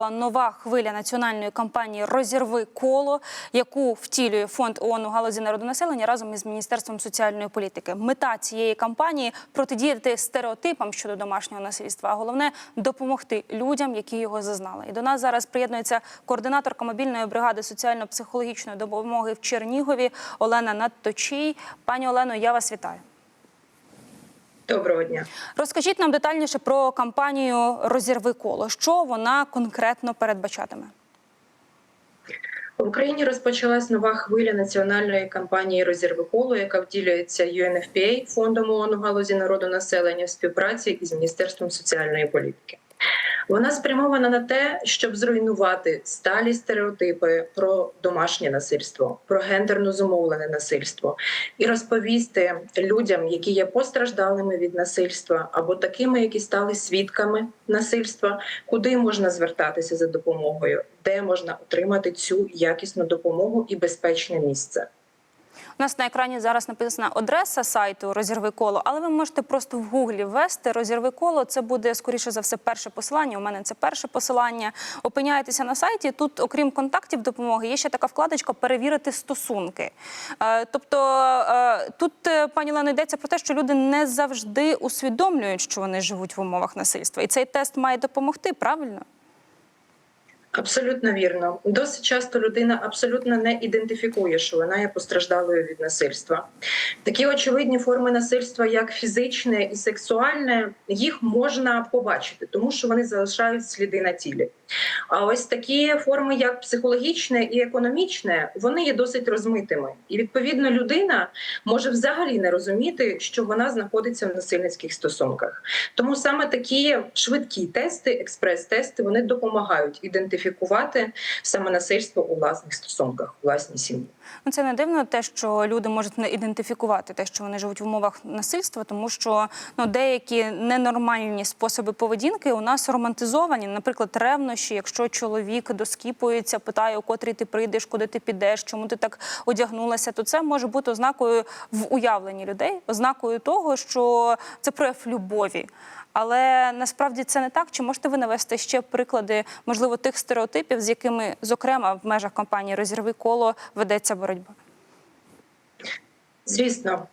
Нова хвиля національної кампанії Розірви коло, яку втілює фонд ООН у галузі народонаселення разом із міністерством соціальної політики. Мета цієї кампанії протидіяти стереотипам щодо домашнього насильства, а головне допомогти людям, які його зазнали. І до нас зараз приєднується координаторка мобільної бригади соціально-психологічної допомоги в Чернігові Олена Надточій. Пані Олено, я вас вітаю. Доброго дня. Розкажіть нам детальніше про кампанію Розірви коло. Що вона конкретно передбачатиме? В Україні розпочалась нова хвиля національної кампанії Розірви коло, яка вділюється UNFPA, фондом ООН у галузі народонаселення в співпраці із Міністерством соціальної політики. Вона спрямована на те, щоб зруйнувати сталі стереотипи про домашнє насильство, про гендерно зумовлене насильство і розповісти людям, які є постраждалими від насильства, або такими, які стали свідками насильства, куди можна звертатися за допомогою, де можна отримати цю якісну допомогу і безпечне місце. У нас на екрані зараз написана адреса сайту Розірви коло, але ви можете просто в гуглі ввести розірви коло. Це буде скоріше за все перше посилання. У мене це перше посилання. Опиняєтеся на сайті. Тут, окрім контактів допомоги, є ще така вкладочка перевірити стосунки. Е, Тобто е, тут, е, пані Лено, йдеться про те, що люди не завжди усвідомлюють, що вони живуть в умовах насильства, і цей тест має допомогти, правильно? Абсолютно вірно. Досить часто людина абсолютно не ідентифікує, що вона є постраждалою від насильства. Такі очевидні форми насильства, як фізичне і сексуальне, їх можна побачити, тому що вони залишають сліди на тілі. А ось такі форми, як психологічне і економічне, вони є досить розмитими. І відповідно людина може взагалі не розуміти, що вона знаходиться в насильницьких стосунках. Тому саме такі швидкі тести, експрес-тести, вони допомагають ідентифікувати саме насильство у власних стосунках, у власній сім'ї. Ну, це не дивно, те, що люди можуть не ідентифікувати те, що вони живуть в умовах насильства, тому що ну деякі ненормальні способи поведінки у нас романтизовані. Наприклад, ревнощі, якщо чоловік доскіпується, питає, у котрій ти прийдеш, куди ти підеш, чому ти так одягнулася, то це може бути ознакою в уявленні людей, ознакою того, що це прояв любові. Але насправді це не так. Чи можете ви навести ще приклади, можливо, тих стереотипів, з якими, зокрема, в межах кампанії Розірви коло ведеться боротьба? Звісно,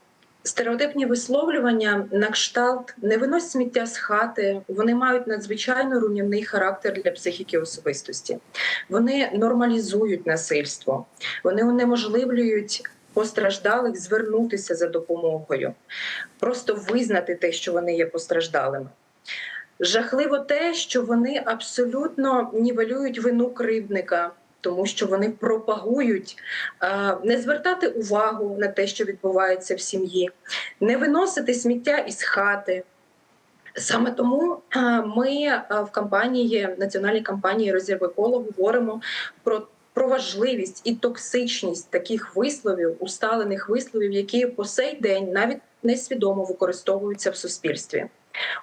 стереотипні висловлювання на кшталт не винось сміття з хати. Вони мають надзвичайно руйнівний характер для психіки особистості. Вони нормалізують насильство, вони унеможливлюють. Постраждалих звернутися за допомогою, просто визнати те, що вони є постраждалими. Жахливо те, що вони абсолютно нівелюють вину кривдника, тому що вони пропагують е, не звертати увагу на те, що відбувається в сім'ї, не виносити сміття із хати. Саме тому е, ми е, в кампанії національній кампанії «Розірви коло говоримо про. Про важливість і токсичність таких висловів, усталених висловів, які по сей день навіть несвідомо використовуються в суспільстві.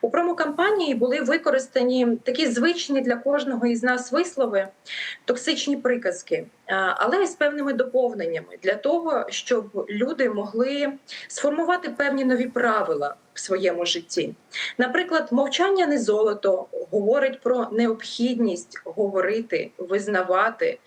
У промокампанії були використані такі звичні для кожного із нас вислови, токсичні приказки, але з певними доповненнями для того, щоб люди могли сформувати певні нові правила в своєму житті. Наприклад, мовчання не золото говорить про необхідність говорити, визнавати,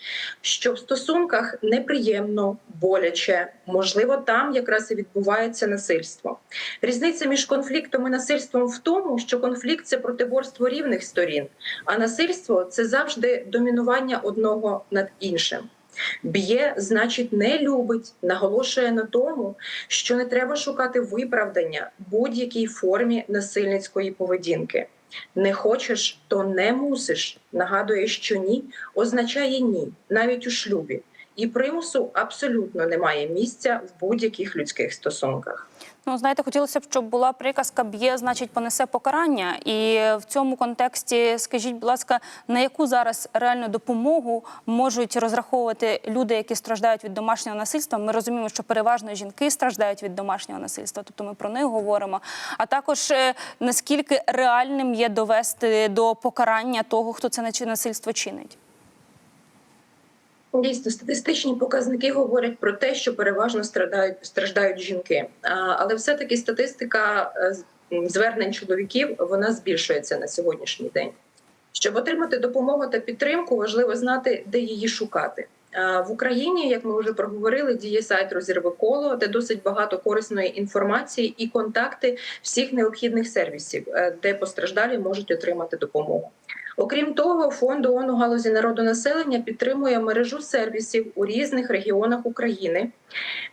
що в стосунках неприємно, боляче, можливо, там якраз і відбувається насильство. Різниця між конфліктом і насильством в тому, що конфлікт це протиборство рівних сторін, а насильство це завжди домінування одного над іншим. Б'є, значить, не любить, наголошує на тому, що не треба шукати виправдання будь-якій формі насильницької поведінки. Не хочеш, то не мусиш. Нагадує, що ні означає ні, навіть у шлюбі. І примусу абсолютно немає місця в будь-яких людських стосунках. Ну, знаєте, хотілося б, щоб була приказка б'є, значить, понесе покарання. І в цьому контексті, скажіть, будь ласка, на яку зараз реальну допомогу можуть розраховувати люди, які страждають від домашнього насильства? Ми розуміємо, що переважно жінки страждають від домашнього насильства, тобто ми про них говоримо. А також е, наскільки реальним є довести до покарання того, хто це насильство чинить? Дійсно, статистичні показники говорять про те, що переважно страдають страждають жінки. Але все-таки статистика е, звернень чоловіків вона збільшується на сьогоднішній день. Щоб отримати допомогу та підтримку, важливо знати, де її шукати. В Україні, як ми вже проговорили, діє сайт розірви коло, де досить багато корисної інформації і контакти всіх необхідних сервісів, е, де постраждалі можуть отримати допомогу. Окрім того, фонд ООН у галузі народонаселення підтримує мережу сервісів у різних регіонах України,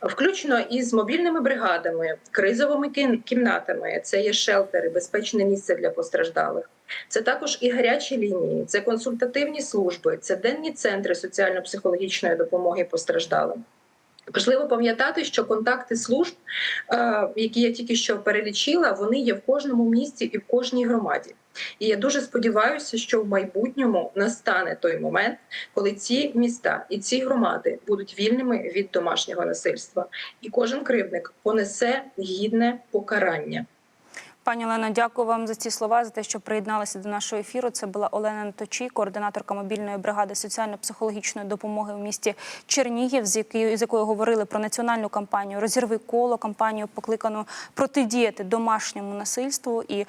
включно із мобільними бригадами, кризовими кімнатами. Це є шелтери, безпечне місце для постраждалих. Це також і гарячі лінії, це консультативні служби, це денні центри соціально-психологічної допомоги постраждалим. Важливо пам'ятати, що контакти служб, е, які я тільки що перелічила, вони є в кожному місті і в кожній громаді. І я дуже сподіваюся, що в майбутньому настане той момент, коли ці міста і ці громади будуть вільними від домашнього насильства, і кожен кривдник понесе гідне покарання. Пані Олено, дякую вам за ці слова, за те, що приєдналися до нашого ефіру. Це була Олена Наточій, координаторка мобільної бригади соціально-психологічної допомоги в місті Чернігів, з якою з якою говорили про національну кампанію Розірви коло кампанію, покликану протидіяти домашньому насильству і